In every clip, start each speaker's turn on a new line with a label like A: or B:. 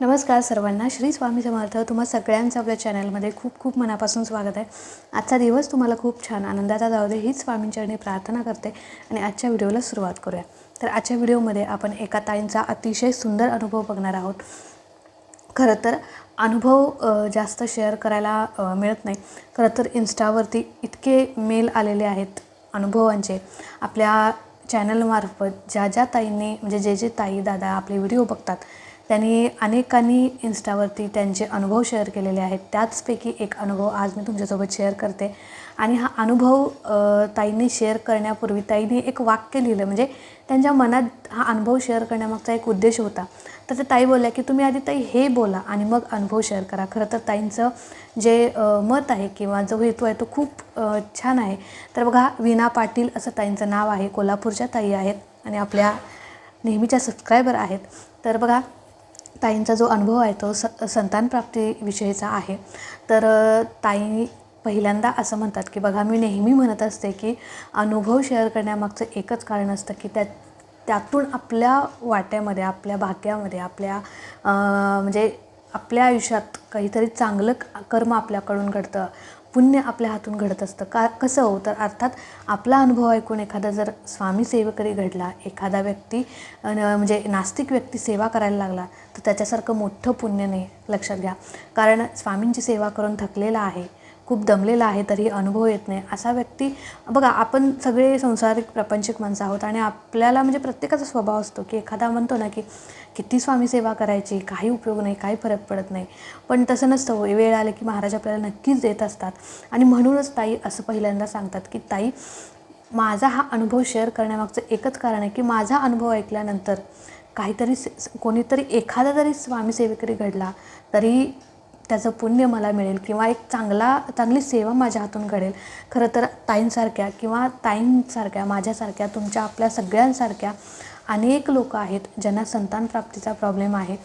A: नमस्कार सर्वांना. श्री स्वामी समर्थ तुम्हा सगळ्यांचं आपल्या चॅनलमध्ये खूप खूप मनापासून स्वागत आहे. आजचा दिवस तुम्हाला खूप छान आनंदाचा जाऊ दे हीच स्वामींच्याने प्रार्थना करते आणि आजच्या व्हिडिओला सुरुवात करूया. तर आजच्या व्हिडिओमध्ये आपण एका ताईंचा अतिशय सुंदर अनुभव बघणार आहोत. खरं तर अनुभव जास्त शेअर करायला मिळत नाही. खरं तर इन्स्टावरती इतके मेल आलेले आहेत अनुभवांचे. आपल्या चॅनलमार्फत ज्या ज्या ताईंनी म्हणजे जे जे ताई दादा आपले व्हिडिओ बघतात त्यांनी अनेकांनी इन्स्टावरती त्यांचे अनुभव शेअर केलेले आहेत. त्याचपैकी एक अनुभव आज मी तुमच्यासोबत शेअर करते. आणि हा अनुभव ताईंनी शेअर करण्यापूर्वी ताईंनी एक वाक्य लिहिलं. म्हणजे त्यांच्या मनात हा अनुभव शेअर करण्यामागचा एक उद्देश होता. तर ते ताई बोलल्या की तुम्ही आधी ताई हे बोला आणि मग अनुभव शेअर करा. खरं तर ताईंचं जे मत आहे किंवा जो हेतू आहे तो खूप छान आहे. तर बघा वीणा पाटील असं ताईंचं नाव आहे. कोल्हापूरच्या ताई आहेत आणि आपल्या नेहमीच्या सबस्क्रायबर आहेत. तर बघा ताईंचा जो अनुभव आहे तो स संतानप्राप्तीविषयीचा आहे. तर ताई पहिल्यांदा असं म्हणतात की बघा मी नेहमी म्हणत असते की अनुभव शेअर करण्यामागचं एकच कारण असतं की त्या त्यातून आपल्या वाट्यामध्ये आपल्या भाग्यामध्ये आपल्या म्हणजे आपल्या आयुष्यात काहीतरी चांगलं कर्म आपल्याकडून घडतं. पुण्य आपल्या हातून घडत असतं. का कसं हो? तर अर्थात आपला अनुभव ऐकून एखादा जर स्वामी सेवेकरी घडला एखादा व्यक्ती न- म्हणजे नास्तिक व्यक्ती सेवा करायला लागला तर त्याच्यासारखं मोठं पुण्य नाही लक्षात घ्या. कारण स्वामींची सेवा करून थकलेला आहे. खूप दमलेला आहे तरी अनुभव येत नाही. असा व्यक्ती बघा आपण सगळे संसारिक प्रापंचिक माणसं आहोत आणि आपल्याला म्हणजे प्रत्येकाचा स्वभाव असतो की एखादा म्हणतो ना की किती स्वामी सेवा करायची काही उपयोग नाही काही फरक पडत नाही. पण तसं नसतं हो. वेळ आले की महाराज आपल्याला नक्कीच देत असतात. आणि म्हणूनच ताई असं पहिल्यांदा सांगतात की ताई माझा हा अनुभव शेअर करण्यामागचं एकच कारण आहे की माझा अनुभव ऐकल्यानंतर काहीतरी कोणीतरी एखादा जरी स्वामी सेवेकरी घडला तरी त्याचं पुण्य मला मिळेल किंवा एक चांगला चांगली सेवा माझ्या हातून घडेल. खरं तर ताईंसारख्या किंवा ताईंसारख्या माझ्यासारख्या तुमच्या आपल्या सगळ्यांसारख्या अनेक लोक आहेत ज्यांना संतान प्राप्तीचा प्रॉब्लेम आहे.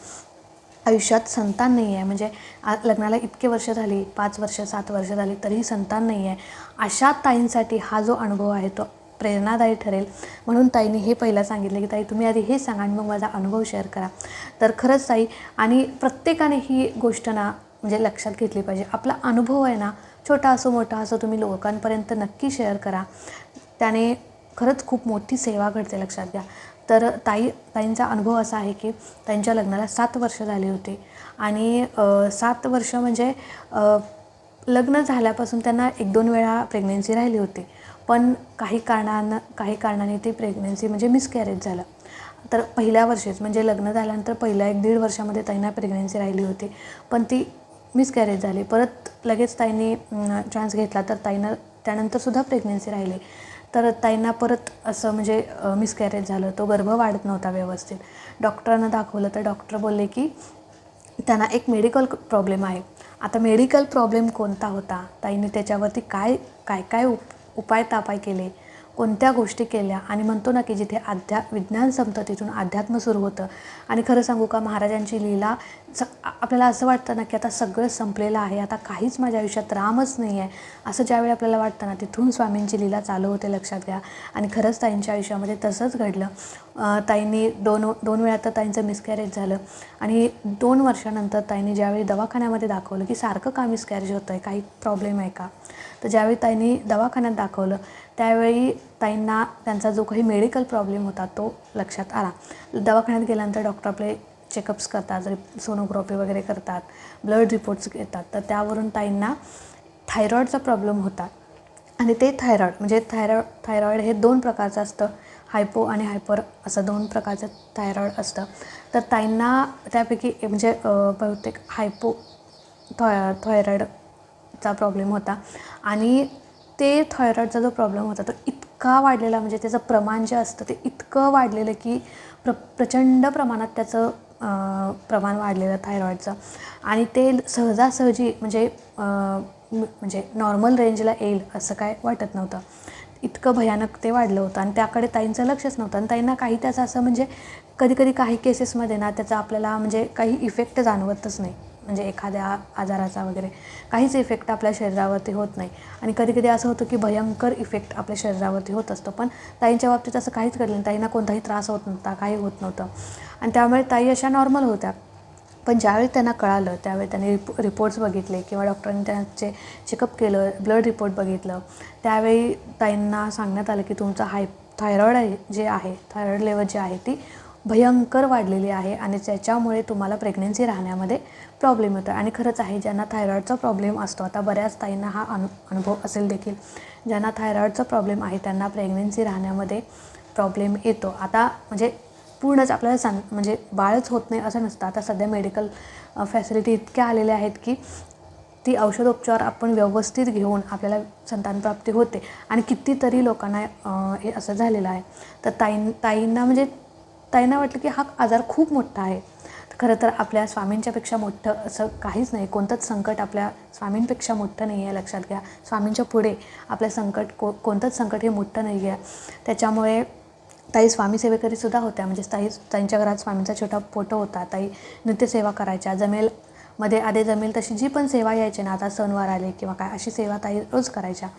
A: आयुष्यात संतान नाही आहे. म्हणजे लग्नाला इतके वर्ष झाली पाच वर्ष सात वर्ष झाली तरीही संतान नाही आहे. अशा ताईंसाठी हा जो अनुभव आहे तो प्रेरणादायी ठरेल. म्हणून ताईने हे पहिला सांगितलं की ताई तुम्ही आधी हे सांगा आणि मग माझा अनुभव शेअर करा. तर खरंच ताई आणि प्रत्येकाने ही गोष्ट ना म्हणजे लक्षात घेतली पाहिजे. आपला अनुभव आहे ना छोटा असो मोठा असो तुम्ही लोकांपर्यंत नक्की शेअर करा. त्याने खरंच खूप मोठी सेवा घडते लक्षात घ्या. तर ताई ताईंचा अनुभव असा आहे की त्यांच्या लग्नाला सात वर्ष झाली होती. आणि सात वर्ष म्हणजे लग्न झाल्यापासून त्यांना एक दोन वेळा प्रेग्नेन्सी राहिली होती. पण काही कारणानं काही कारणाने ती प्रेग्नेन्सी म्हणजे मिसकॅरेज झालं. तर पहिल्या वर्षीच म्हणजे लग्न झाल्यानंतर पहिल्या एक दीड वर्षामध्ये त्यांना प्रेग्नेन्सी राहिली होती. पण ती मिसकॅरेज झाले. परत लगेच ताईंनी चान्स घेतला तर ताईनं त्यानंतरसुद्धा प्रेग्नेन्सी राहिली. तर ताईंना परत असं म्हणजे मिसकॅरेज झालं. तो गर्भ वाढत नव्हता व्यवस्थित. डॉक्टरांना दाखवलं. तर डॉक्टर बोलले की त्यांना एक मेडिकल प्रॉब्लेम आहे. आता मेडिकल प्रॉब्लेम कोणता होता? ताईने त्याच्यावरती काय काय काय उप उपाय तापाय केले? कोणत्या गोष्टी केल्या आणि म्हणतो ना की जिथे अध्या विज्ञान संपतं तिथून अध्यात्म सुरू होतं. आणि खरं सांगू का महाराजांची लीला स आपल्याला असं वाटतं ना की आता सगळं संपलेलं आहे आता काहीच माझ्या आयुष्यात रामच नाही आहे असं ज्यावेळी आपल्याला वाटतं ना तिथून स्वामींची लीला चालू होते लक्षात घ्या. आणि खरंच ताईंच्या आयुष्यामध्ये तसंच घडलं. ताईंनी दोन दोन वेळा तर ताईंचं मिसकॅरेज झालं. आणि दोन वर्षानंतर ताईंनी ज्यावेळी दवाखान्यामध्ये दाखवलं की सारखं का मिसकॅरेज होतं आहे काही प्रॉब्लेम आहे का? तर ज्यावेळी ताईंनी दवाखान्यात दाखवलं त्यावेळी ताईंना त्यांचा जो काही मेडिकल प्रॉब्लेम होता तो लक्षात आला. दवाखान्यात गेल्यानंतर डॉक्टर आपले चेकअप्स करतात जरी सोनोग्राफी वगैरे करतात ब्लड रिपोर्ट्स घेतात तर त्यावरून ताईंना थायरॉईडचा प्रॉब्लेम होता. आणि ते थायरॉईड म्हणजे थायरॉ थायरॉईड हे दोन प्रकारचं असतं. हायपो आणि हायपर असं दोन प्रकारचं थायरॉईड असतं. तर ताईंना त्यापैकी म्हणजे बहुतेक हायपो थॉ थायरॉईड चा प्रॉब्लेम होता. आणि ते थायरॉईडचा जो प्रॉब्लेम होता तो इतका वाढलेला म्हणजे त्याचं प्रमाण जे असतं ते इतकं वाढलेलं की प्र प्रचंड प्रमाणात त्याचं प्रमाण वाढलेलं थायरॉईडचं आणि ते सहजासहजी म्हणजे म्हणजे नॉर्मल रेंजला येईल असं काय वाटत नव्हतं. इतकं भयानक ते वाढलं होतं. आणि त्याकडे ताईंचं लक्षच नव्हतं. आणि ताईंना काही त्याचं असं म्हणजे कधी कधी काही केसेसमध्ये ना त्याचा आपल्याला म्हणजे काही इफेक्ट जाणवतच नाही. म्हणजे एखाद्या आजाराचा वगैरे काहीच इफेक्ट आपल्या शरीरावरती होत नाही. आणि कधी कधी असं होतं की भयंकर इफेक्ट आपल्या शरीरावरती होत असतो. पण ताईंच्या बाबतीत असं काहीच घडलं नाही. ताईंना कोणताही त्रास होत नव्हता काही होत नव्हतं. आणि त्यामुळे ताई अशा नॉर्मल होत्या. पण ज्यावेळी त्यांना कळालं त्यावेळी त्यांनी रिप रिपोर्ट्स बघितले किंवा डॉक्टरांनी त्यांचे चेकअप केलं ब्लड रिपोर्ट बघितलं त्यावेळी ताईंना सांगण्यात आलं की तुमचं हाय थायरॉईड आहे जे आहे थायरॉईड लेवल जी आहे ती भयंकर वाढलेली आहे आणि त्याच्यामुळे तुम्हाला प्रेग्नेन्सी राहण्यामध्ये प्रॉब्लेम येतो आणि खरंच आहे ज्यांना थायरॉईडचा प्रॉब्लेम असतो आता बऱ्याच ताईंना हा अनु अनुभव असेल देखील. ज्यांना थायरॉईडचा प्रॉब्लेम आहे त्यांना प्रेग्नेन्सी राहण्यामध्ये प्रॉब्लेम येतो. आता म्हणजे पूर्णच आपल्याला सांग म्हणजे बाळच होत नाही असं नसतं. आता सध्या मेडिकल फॅसिलिटी इतक्या आलेल्या आहेत की ती औषधोपचार आपण व्यवस्थित घेऊन आपल्याला संतानप्राप्ती होते. आणि कितीतरी लोकांना हे असं झालेलं आहे. तर ताईं ताईंना म्हणजे ताईंना वाटलं की हा आजार खूप मोठा आहे. खरं तर आपल्या स्वामींच्यापेक्षा मोठं असं काहीच नाही. कोणतंच संकट आपल्या स्वामींपेक्षा मोठं नाही आहे लक्षात घ्या. स्वामींच्या पुढे आपलं संकट को कोणतंच संकट हे मोठं नाही आहे. त्याच्यामुळे ताई स्वामी सेवेकरीसुद्धा होत्या. म्हणजे ताई त्यांच्या घरात स्वामींचा छोटा फोटो होता. ताई नृत्यसेवा करायच्या. जमेल मध्ये आधी जमेल तशी जी पण सेवा यायची ना आता सणवार आले किंवा काय अशी सेवा ताई रोज करायच्या.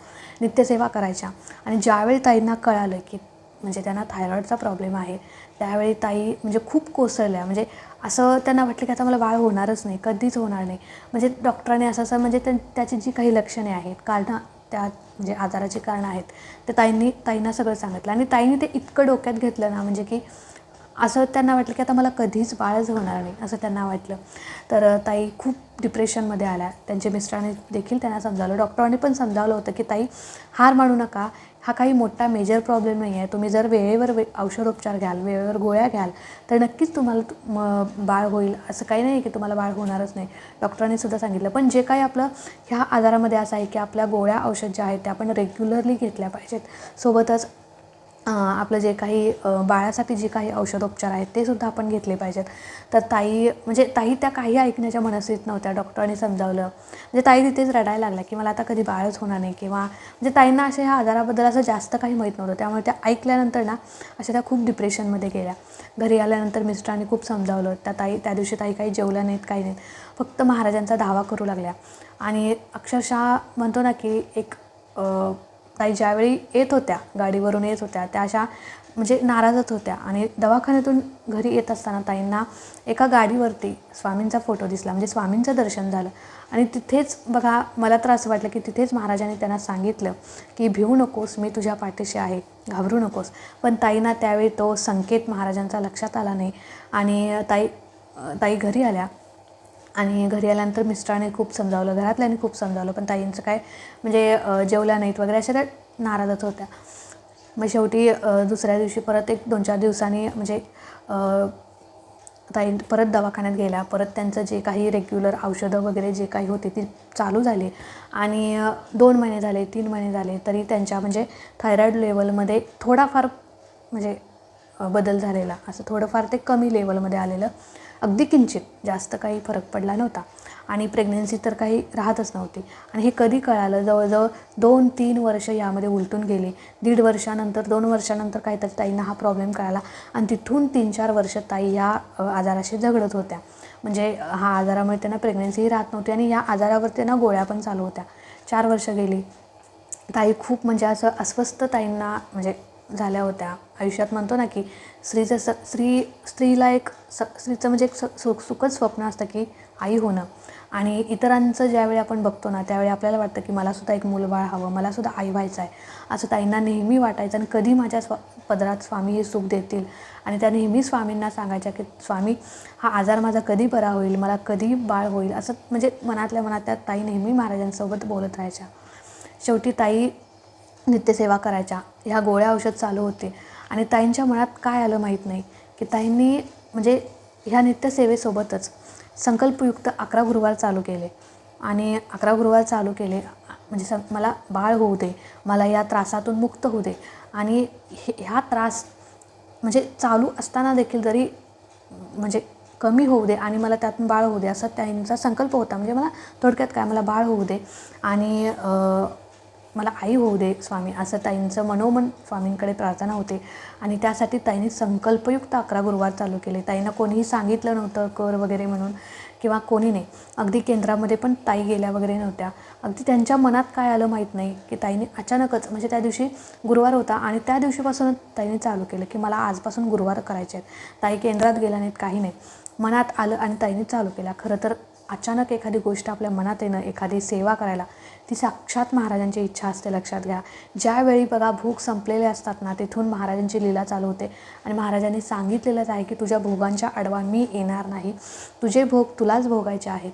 A: नित्यसेवा करायच्या. आणि ज्यावेळी ताईंना कळालं की म्हणजे त्यांना थायरॉईडचा प्रॉब्लेम आहे. त्यावेळी ताई म्हणजे खूप कोसळल्या. म्हणजे असं त्यांना वाटलं की आता मला बाळ होणारच नाही कधीच होणार नाही. म्हणजे डॉक्टरांनी असं असं म्हणजे त्याची जी काही लक्षणे आहेत कारणं त्या म्हणजे आजाराची कारणं आहेत ते ताईंनी ताईंना सगळं सांगितलं. आणि ताईंनी ते इतकं डोक्यात घेतलं ना म्हणजे की असं त्यांना वाटलं की आता मला कधीच बाळच होणार नाही असं त्यांना वाटलं. तर ताई खूप डिप्रेशनमध्ये आल्या. त्यांच्या मिस्टरांनी देखील त्यांना समजावलं. डॉक्टरांनी पण समजावलं होतं की ताई हार मानू नका. हा काही मोठा मेजर प्रॉब्लेम नाही आहे तुम्ही जर वेळेवर वे औषधोपचार घ्याल वेळेवर गोळ्या घ्याल तर नक्कीच तुम्हाला म बाळ होईल. असं काही नाही की तुम्हाला बाळ होणारच नाही. डॉक्टरांनी सुद्धा सांगितलं. पण जे काही आपलं ह्या आजारामध्ये असं आहे की आपल्या गोळ्या औषध ज्या आहेत त्या आपण रेग्युलरली घेतल्या पाहिजेत. सोबतच आपलं जे काही बाळासाठी जे काही औषधोपचार आहेत ते सुद्धा आपण घेतले पाहिजेत. तर ताई म्हणजे ताई त्या काही ऐकण्याच्या मनस्थित नव्हत्या. डॉक्टरांनी समजावलं. म्हणजे ताई तिथेच रडायला लागल्या की मला आता कधी बाळच होणार नाही किंवा म्हणजे ताईंना असे ह्या आजाराबद्दल असं जास्त काही माहीत नव्हतं. त्यामुळे त्या ऐकल्यानंतर ना अशा त्या खूप डिप्रेशनमध्ये गेल्या. घरी आल्यानंतर मिस्टरांनी खूप समजावलं. त्या ताई त्या दिवशी ताई काही जेवल्या नाहीत काही नाहीत. फक्त महाराजांचा धावा करू लागल्या. आणि अक्षरशः म्हणतो ना की एक ताई ज्यावेळी येत होत्या गाडीवरून येत होत्या त्या अशा म्हणजे नाराजच होत्या. आणि दवाखान्यातून घरी येत असताना ताईंना एका गाडीवरती स्वामींचा फोटो दिसला. म्हणजे स्वामींचं दर्शन झालं. आणि तिथेच बघा मला तर असं वाटलं की तिथेच महाराजांनी त्यांना सांगितलं की भिवू नकोस मी तुझ्या पाठीशी आहे. घाबरू नकोस. पण ताईंना त्यावेळी तो संकेत महाराजांचा लक्षात आला नाही. आणि ताई ताई घरी आल्या. आणि घरी आल्यानंतर मिस्टरांनी खूप समजावलं घरातल्यानी खूप समजावलं पण ताईंचं काय म्हणजे जेवल्या नाहीत वगैरे अशा त्या नाराजच होत्या. मग शेवटी दुसऱ्या दिवशी परत एक दोन चार दिवसांनी म्हणजे ताई परत दवाखान्यात गेल्या. परत त्यांचं जे काही रेग्युलर औषधं वगैरे जे काही होते ती चालू झाली. आणि दोन महिने झाले तीन महिने झाले तरी त्यांच्या म्हणजे थायरॉईड लेवलमध्ये थोडाफार म्हणजे बदल झालेला. असं थोडंफार ते कमी लेवलमध्ये आलेलं. अगदी किंचित जास्त काही फरक पडला नव्हता. आणि प्रेग्नन्सी तर काही राहतच नव्हती. आणि हे कधी कळालं? जवळजवळ दोन तीन वर्ष यामध्ये उलटून गेली. दीड वर्षानंतर दोन वर्षानंतर काहीतरी ताईंना हा प्रॉब्लेम कळाला. आणि तिथून तीन चार वर्ष ताई या आजाराशी झगडत होत्या. म्हणजे हा आजारामुळे त्यांना प्रेग्नन्सीही राहत नव्हती आणि या आजारावर त्यांना गोळ्या पण चालू होत्या. चार वर्ष गेली. ताई खूप म्हणजे असं अस्वस्थ ताईंना म्हणजे झाल्या होत्या. आयुष्यात म्हणतो ना की स्त्रीचं स स्त्री स्त्रीला एक स स्त्रीचं म्हणजे एक स सु सुखद स्वप्न असतं की आई होणं. आणि इतरांचं ज्यावेळी आपण बघतो ना त्यावेळी आपल्याला वाटतं की मलासुद्धा एक मुलबाळ हवं मलासुद्धा आई व्हायचं आहे असं ताईंना नेहमी वाटायचं आणि कधी माझ्या स्व पदरात स्वामी हे सुख देतील? आणि त्या नेहमी स्वामींना सांगायच्या की स्वामी हा आजार माझा कधी बरा होईल? मला कधी बाळ होईल? असं म्हणजे मनातल्या मनात त्या ताई नेहमी महाराजांसोबत बोलत राहायच्या. शेवटी ताई नित्यसेवा करायच्या. ह्या गोळ्या औषध चालू होते. आणि ताईंच्या मनात काय आलं माहीत नाही की ताईंनी म्हणजे ह्या नित्यसेवेसोबतच संकल्पयुक्त अकरा गुरुवार चालू केले. आणि अकरा गुरुवार चालू केले म्हणजे सं मला बाळ होऊ दे मला या त्रासातून मुक्त होऊ दे. आणि हे ह्या त्रास म्हणजे चालू असताना देखील जरी म्हणजे कमी होऊ दे आणि मला त्यातून बाळ होऊ दे असा त्यांचा संकल्प होता. म्हणजे मला थोडक्यात काय मला बाळ होऊ दे. आणि मला आई होऊ दे स्वामी असं ताईंचं मनोमन स्वामींकडे प्रार्थना होते. आणि त्यासाठी ताईंनी संकल्पयुक्त अकरा गुरुवार चालू केले. ताईंना कोणीही सांगितलं नव्हतं कर वगैरे म्हणून किंवा कोणी नाही. अगदी केंद्रामध्ये पण ताई गेल्या वगैरे नव्हत्या. अगदी त्यांच्या मनात काय आलं माहीत नाही की ताईने अचानकच म्हणजे त्या दिवशी गुरुवार होता आणि त्या दिवशीपासूनच ताईने चालू केलं की मला आजपासून गुरुवार करायचे आहेत. ताई केंद्रात गेल्या नाहीत काही नाही मनात आलं आणि ताईने चालू केला. खरं तर अचानक एखादी गोष्ट आपल्या मनात येणं एखादी सेवा करायला ती साक्षात महाराजांची इच्छा असते लक्षात घ्या. ज्यावेळी बघा भूक संपलेले असतात ना तिथून महाराजांची लीला चालू होते. आणि महाराजांनी सांगितलेलंच आहे की तुझ्या भोगांच्या आडवा मी येणार नाही. तुझे भोग तुलाच भोगायचे आहेत.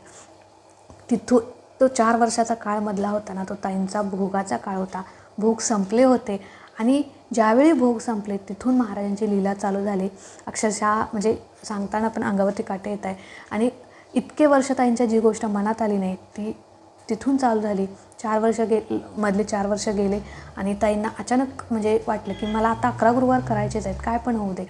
A: तिथून तो चार वर्षाचा काळ मधला होता ना तो ताईंचा भोगाचा काळ होता. भोग संपले होते. आणि ज्यावेळी भोग संपले तिथून महाराजांची लीला चालू झाली. अक्षरशः म्हणजे सांगताना पण अंगावरती काटे येत आहे. आणि इतके वर्ष ताईंच्या जी गोष्ट मनात आली नाही ती तिथून चालू झाली. चार वर्ष गे मधले चार वर्ष गेले आणि ताईंना अचानक म्हणजे वाटलं की मला आता अकरा गुरुवार करायचेच आहेत काय पण होऊ दे.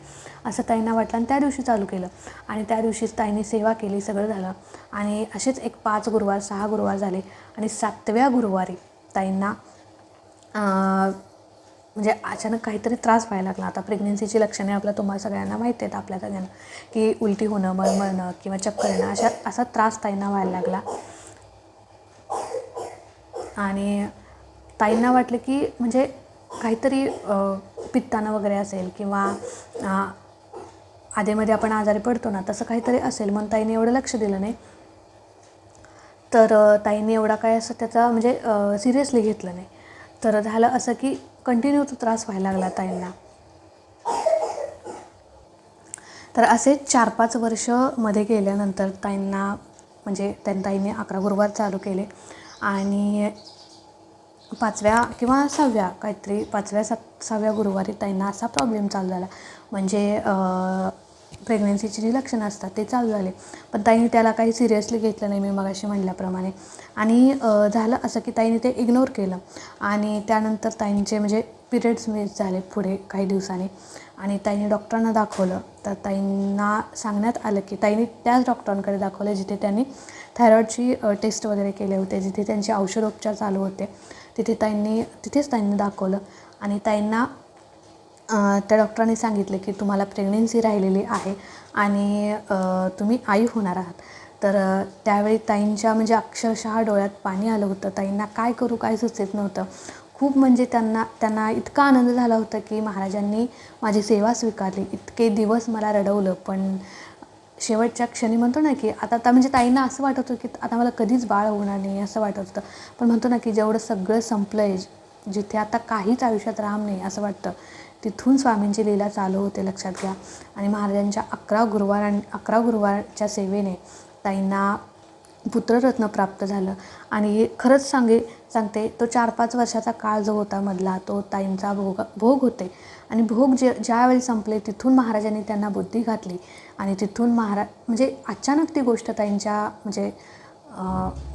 A: असं ताईंना वाटलं आणि त्या दिवशी चालू केलं. आणि त्या दिवशीच ताईंनी सेवा केली सगळं झालं. आणि असेच एक पाच गुरुवार सहा गुरुवार झाले. आणि सातव्या गुरुवारी ताईंना म्हणजे अचानक काहीतरी त्रास व्हायला लागला. आता प्रेग्नेन्सीची लक्षणे आपल्या तुम्हाला सगळ्यांना माहिती आहेत आपल्या सगळ्यांना. की उलटी होणं मळमळणं किंवा चक्कर येणं अशा असा त्रास ताईंना व्हायला लागला. आणि ताईंना वाटलं की म्हणजे काहीतरी पित्तानं वगैरे असेल किंवा आधेमध्ये आपण आजारी पडतो ना तसं काहीतरी असेल. म्हणून ताईने एवढं लक्ष दिलं नाही. तर ताईने एवढा काय असं त्याचा म्हणजे सिरियसली घेतलं नाही. तर झालं असं की कंटिन्यू तो त्रास व्हायला लागला ताईंना. तर असे चार पाच वर्षमध्ये गेल्यानंतर ताईंना म्हणजे त्यां ताईने अकरा गुरुवार चालू केले. आणि पाचव्या किंवा सहाव्या काहीतरी पाचव्या सात सहाव्या गुरुवारी ताईंना असा प्रॉब्लेम चालू झाला. म्हणजे प्रेग्नन्सीची जी लक्षणं असतात ते चालू झाले. पण ताईने त्याला काही सिरियसली घेतलं नाही मी मगाशी म्हटल्याप्रमाणे. आणि झालं असं की ताईने ते इग्नोर केलं. आणि त्यानंतर ताईंचे म्हणजे पिरियड्स मिस झाले पुढे काही दिवसांनी. आणि ताईने डॉक्टरांना दाखवलं. तर ताईंना सांगण्यात आलं की ताईने त्याच डॉक्टरांकडे दाखवलं जिथे त्यांनी थायरॉईडची टेस्ट वगैरे केले होते जिथे त्यांचे औषधोपचार चालू होते. तिथे ताईंनी तिथेच ताईंनी दाखवलं. आणि ताईंना त्या डॉक्टरांनी सांगितले की तुम्हाला प्रेग्नेन्सी राहिलेली आहे आणि तुम्ही आई होणार आहात. तर त्यावेळी ताईंच्या म्हणजे अक्षरशः डोळ्यात पाणी आलं होतं. ताईंना काय करू काय सुचत नव्हतं. खूप म्हणजे त्यांना त्यांना इतका आनंद झाला होता की महाराजांनी माझी सेवा स्वीकारली. इतके दिवस मला रडवलं. पण शेवटच्या क्षणी म्हणतो ना की आता आता म्हणजे ताईंना असं वाटत होतं की आता मला कधीच बाळ होणार नाही असं वाटत होतं. पण म्हणतो ना की जेवढं सगळं संपलं आहे जिथे आता काहीच आयुष्यात राम नाही असं वाटतं. तिथून स्वामींची लीला चालू होते लक्षात घ्या. आणि महाराजांच्या अकरा गुरुवार अकरा गुरुवारच्या सेवेने ताईंना पुत्ररत्न प्राप्त झालं. आणि खरंच सांगे सांगते तो चार पाच वर्षाचा काळ जो होता मधला तो ताईंचा भोग भोग होते. आणि भोग जे ज्यावेळी संपले तिथून महाराजांनी त्यांना बुद्धी घातली. आणि तिथून महारा म्हणजे अचानक ती गोष्ट ताईंच्या म्हणजे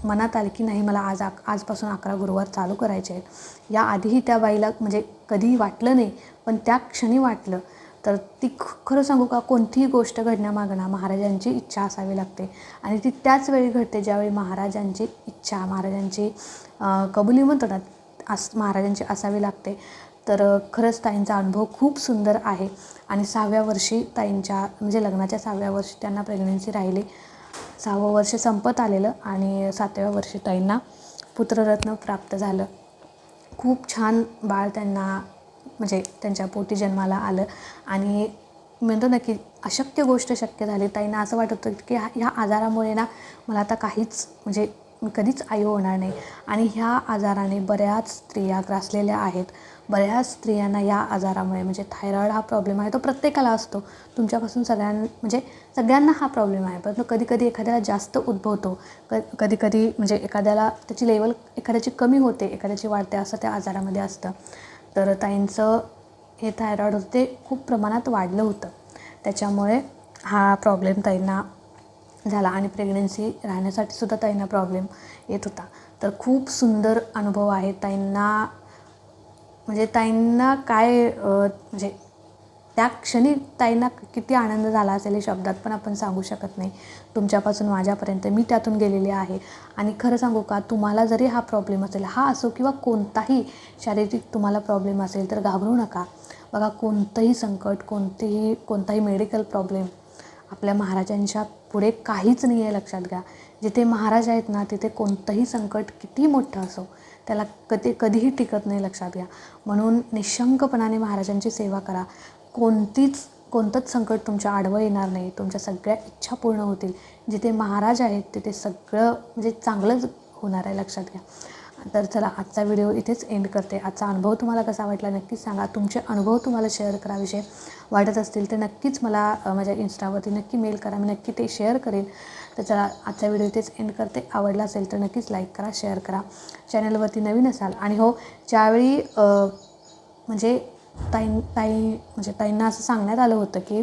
A: मनात आली की नाही मला आज आजपासून अकरा गुरुवार चालू करायचे आहेत. याआधीही त्या बाईला म्हणजे कधीही वाटलं नाही पण त्या क्षणी वाटलं. तर ती खरं सांगू का कोणतीही गोष्ट घडण्यामागणं महाराजांची इच्छा असावी लागते. आणि ती त्याच वेळी घडते ज्यावेळी महाराजांची इच्छा महाराजांची कबुली म्हणतो ना अस महाराजांची असावी लागते. तर खरंच ताईंचा अनुभव खूप सुंदर आहे. आणि सहाव्या वर्षी ताईंच्या म्हणजे लग्नाच्या सहाव्या वर्षी त्यांना प्रेग्नन्सी राहिली. सहावं वर्ष संपत आलेलं आणि सातव्या वर्षी ताईंना पुत्ररत्न प्राप्त झालं. खूप छान बाळ त्यांना म्हणजे त्यांच्या पोटी जन्माला आलं आणि म्हणतो ना की अशक्य गोष्ट शक्य झाली. ताईंना असं वाटत होतं की ह्या आजारामुळे ना मला आता काहीच म्हणजे मी कधीच आई होणार नाही. आणि ह्या आजाराने बऱ्याच स्त्रिया ग्रासलेल्या आहेत. बऱ्याच स्त्रियांना या आजारामुळे म्हणजे थायरॉईड हा प्रॉब्लेम आहे तो प्रत्येकाला असतो. तुमच्यापासून सगळ्यां म्हणजे सगळ्यांना हा प्रॉब्लेम आहे. परंतु कधी कधी एखाद्याला जास्त उद्भवतो. क कधी कधी म्हणजे एखाद्याला त्याची लेवल एखाद्याची कमी होते एखाद्याची वाढते असं त्या आजारामध्ये असतं. तर ताईंचं हे थायरॉईड होतं ते खूप प्रमाणात वाढलं होतं. त्याच्यामुळे हा प्रॉब्लेम ताईंना झाला आणि प्रेग्नन्सी राहण्यासाठी सुद्धा ताईंना प्रॉब्लेम येत होता. तर खूप सुंदर अनुभव आहे ताईंना म्हणजे ताईंना काय म्हणजे त्या क्षणी ताईंना किती आनंद झाला असेल हे शब्दात पण आपण सांगू शकत नाही. तुमच्यापासून माझ्यापर्यंत मी त्यातून गेलेली आहे. आणि खरं सांगू का तुम्हाला जरी हा प्रॉब्लेम असेल हा असो किंवा कोणताही शारीरिक तुम्हाला प्रॉब्लेम असेल तर घाबरू नका. बघा कोणतंही संकट कोणतेही कोणताही मेडिकल प्रॉब्लेम आपल्या महाराजांच्या पुढे काहीच नाही आहे लक्षात घ्या. जिथे महाराज आहेत ना तिथे कोणतंही संकट किती मोठं असो त्याला कधी कधीही टिकत नाही लक्षात घ्या. म्हणून निशंकपणाने महाराजांची सेवा करा. कोणतीच कोणतंच संकट तुमच्या आडवं येणार नाही. तुमच्या सगळ्या इच्छा पूर्ण होतील. जिथे महाराज आहेत तिथे सगळं म्हणजे चांगलंच होणार आहे लक्षात घ्या. तर चला आजचा व्हिडिओ इथेच एंड करते. आजचा अनुभव तुम्हाला कसा वाटला नक्कीच सांगा. तुमचे अनुभव तुम्हाला शेअर कराविषयी वाटत असतील तर नक्कीच मला माझ्या इन्स्टावरती नक्की मेल करा. मी नक्की ते शेअर करेन. तर चला आजचा व्हिडिओ इथेच एंड करते. आवडला असेल तर नक्कीच लाईक करा शेअर करा. चॅनलवरती नवीन असाल आणि हो ज्यावेळी म्हणजे ताई ताई म्हणजे ताईंना असं सांगण्यात आलं होतं की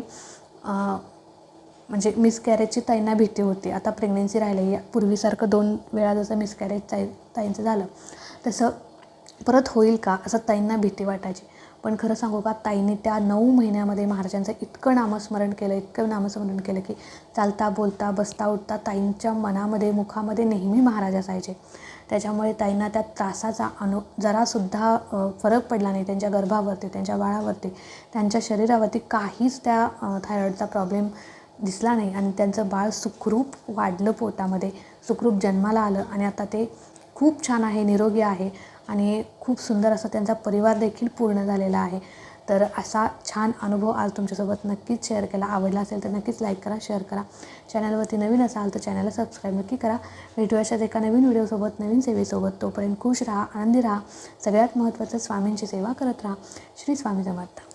A: म्हणजे मिसकॅरेजची ताईंना भीती होती. आता प्रेग्नेन्सी राहिली पूर्वीसारखं दोन वेळा जसं मिसकॅरेज ताई ताईंचं झालं तसं परत होईल का असं ताईंना भीती वाटायची. पण खरं सांगू का ताईंनी त्या नऊ महिन्यामध्ये महाराजांचं इतकं नामस्मरण केलं इतकं नामस्मरण केलं की चालता बोलता बसता उठता ताईंच्या मनामध्ये मुखामध्ये नेहमी महाराज असायचे. त्याच्यामुळे ताईंना त्या त्रासाचा अनु जरासुद्धा फरक पडला नाही. त्यांच्या गर्भावरती त्यांच्या बाळावरती त्यांच्या शरीरावरती काहीच त्या थायरॉईडचा प्रॉब्लेम दिसला नाही आणि त्यांचं बाळ सुखरूप वाढलं पोटामध्ये. सुखरूप जन्माला आलं आणि आता ते खूप छान आहे निरोगी आहे आणि खूप सुंदर असा त्यांचा परिवार देखील पूर्ण झालेला आहे. तर असा छान अनुभव आज तुमच्यासोबत नक्कीच शेअर केला. आवडला असेल तर नक्कीच लाईक करा शेअर करा. चॅनलवरती नवीन असाल तर चॅनलला सबस्क्राईब नक्की करा. भेटूया अशाच एका नवीन व्हिडिओसोबत नवीन सेवेसोबत तोपर्यंत खुश राहा आनंदी राहा. सगळ्यात महत्त्वाचं स्वामींची सेवा करत राहा. श्री स्वामी समर्थ.